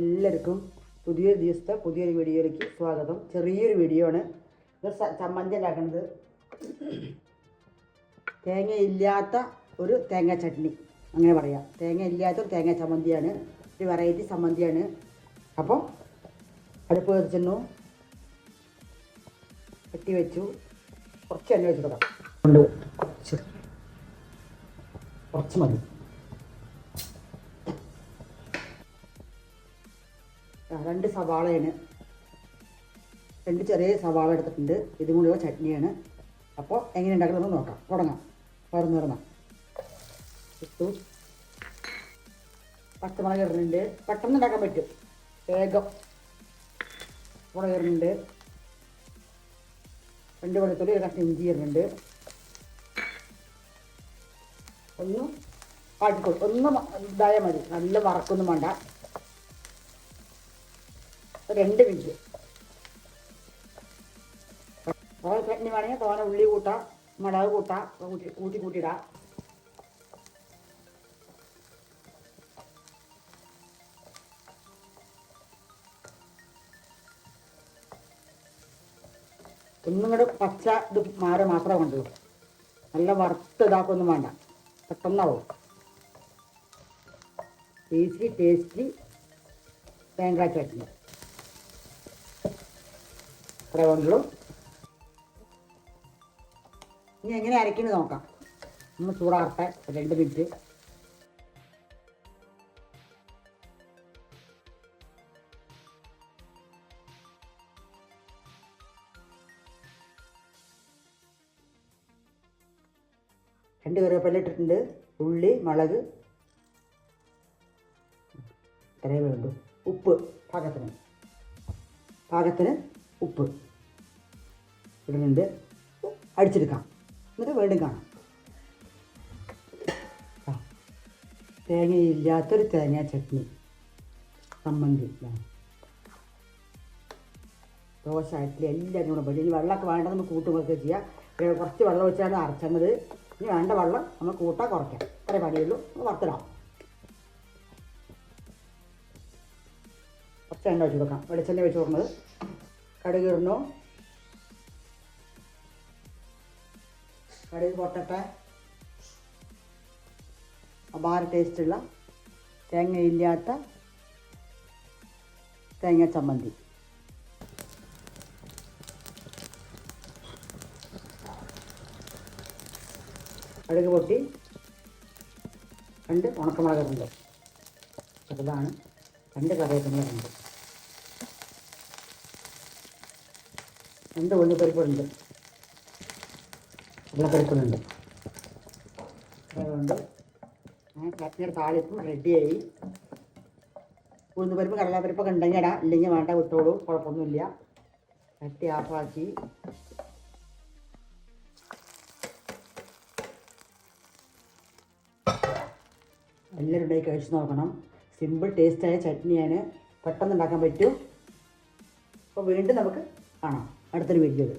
എല്ലാവർക്കും പുതിയൊരു ദിവസത്തെ പുതിയൊരു വീഡിയോയിലേക്ക് സ്വാഗതം. ചെറിയൊരു വീഡിയോ ആണ്. ഇത് ചമ്മന്തി ഉണ്ടാക്കുന്നത് തേങ്ങയില്ലാത്ത ഒരു തേങ്ങ ചട്നി. അങ്ങനെ പറയാം. തേങ്ങ ഇല്ലാത്ത ഒരു തേങ്ങ ചമ്മന്തിയാണ്. ഒരു വെറൈറ്റി ചമ്മന്തിയാണ്. അപ്പോൾ അടുപ്പ് വെച്ചിരുന്നു. കെട്ടി വെച്ചു. കുറച്ച് എണ്ണ വെച്ച് കൊടുക്കാം. കൊണ്ട് കുറച്ച് മതി. രണ്ട് സവാളയാണ്. രണ്ട് ചെറിയ സവാള എടുത്തിട്ടുണ്ട്. ഇതും കൂടിയുള്ള ചട്നിയാണ്. അപ്പോൾ എങ്ങനെ ഉണ്ടാക്കണമെന്ന് നോക്കാം. തുടങ്ങാം. തുറന്ന് തുറന്നാം ഇട്ടു പച്ചമുളക് ഇടുന്നുണ്ട് പെട്ടെന്ന് ഉണ്ടാക്കാൻ പറ്റും. വേഗം. മുളക് ഇടുന്നുണ്ട് രണ്ട് വെളുത്തുള്ളി ഒരു കഷ്ണം ഇഞ്ചി ഇടുന്നുണ്ട് ഒന്ന് ആട്ടിക്കോട്ട് ഒന്ന് ഇതായാൽ മതി. നല്ല വറക്കൊന്നും വേണ്ട. രണ്ട് മിനിറ്റ് തോന ചട്നി വേണമെങ്കിൽ തോന ഉള്ളി കൂട്ടാം മുളക് കൂട്ടാം കൂട്ടി കൂട്ടി കൂട്ടിയിടാം. ഒന്നും കൂടെ പച്ച ഇത് മാറി മാത്രമേ കൊണ്ടുള്ളൂ നല്ല വറുത്ത് ഇതാക്കൊന്നും വേണ്ട. പെട്ടെന്നാവും. ടേസ്റ്റി ടേസ്റ്റി തേങ്ങാ ചട്നി. അത്രേ കൊണ്ടുള്ളൂ ഇനി എങ്ങനെ അരയ്ക്കുന്നത് നോക്കാം. ഒന്ന് ചൂടാറട്ടെ ഒരു രണ്ട് മിനിറ്റ്. രണ്ട് കറിവേപ്പില ഇട്ടിട്ടുണ്ട്. ഉള്ളി മുളക്. ഇത്രയേ വേണ്ടു ഉപ്പ് പാകത്തിന്. പാകത്തിന് ഉപ്പ് ഇടുന്നുണ്ട്. അടിച്ചെടുക്കാം. എന്നിട്ട് വീണ്ടും കാണാം. തേങ്ങയില്ലാത്തൊരു തേങ്ങ ചട്നി. സമ്മന്തി. ദോശ ഇഡ്ഡലി എല്ലാം കൂടെ പറ്റും. ഇനി വെള്ളമൊക്കെ വേണ്ട നമുക്ക് കൂട്ടുമൊക്കെ ചെയ്യാം. കുറച്ച് വെള്ളം വെച്ചാണ് അരച്ചത്. ഇനി വേണ്ട വെള്ളം നമ്മൾ കൂട്ടാൻ കുറയ്ക്കാം. അത്രേ പണിയുള്ളൂ. വറുത്തിടാം. കുറച്ച് എണ്ണ വെച്ച് കൊടുക്കാം. വെളിച്ചെണ്ണ വെച്ച് കൊടുക്കുന്നത്. കടുക് ഇടുന്നു കടുക് പൊട്ടട്ടെ. അപാര ടേസ്റ്റുള്ള തേങ്ങയില്ലാത്ത തേങ്ങ ചമ്മന്തി. കടുക് പൊട്ടി. രണ്ട് ഉണക്കമുളകുണ്ട്. ചെറുതാണ് രണ്ട് കറിവേപ്പിലുണ്ട് രണ്ട് ഉള്ളിപ്പരിപ്പുണ്ട് വെള്ളപ്പരിപ്പുണ്ട് അതുകൊണ്ട് ഞാൻ ചട്നിയുടെ താളിപ്പും റെഡിയായി. ഉഴുന്നുപരിപ്പ് കടലാപ്പരിപ്പൊക്കെ ഉണ്ടെങ്കിൽ ഇടാം. ഇല്ലെങ്കിൽ വേണ്ട വിട്ടോളൂ. കുഴപ്പമൊന്നുമില്ല. ചട്ടി ആഫാക്കി എല്ലാവരും ഉണ്ടായി കഴിച്ച് നോക്കണം. സിമ്പിൾ ടേസ്റ്റായ ചട്നിയാണ് പെട്ടെന്ന് ഉണ്ടാക്കാൻ പറ്റും. അപ്പോൾ വീണ്ടും നമുക്ക് കാണാം. അടുത്തൊരു വീഡിയോയിൽ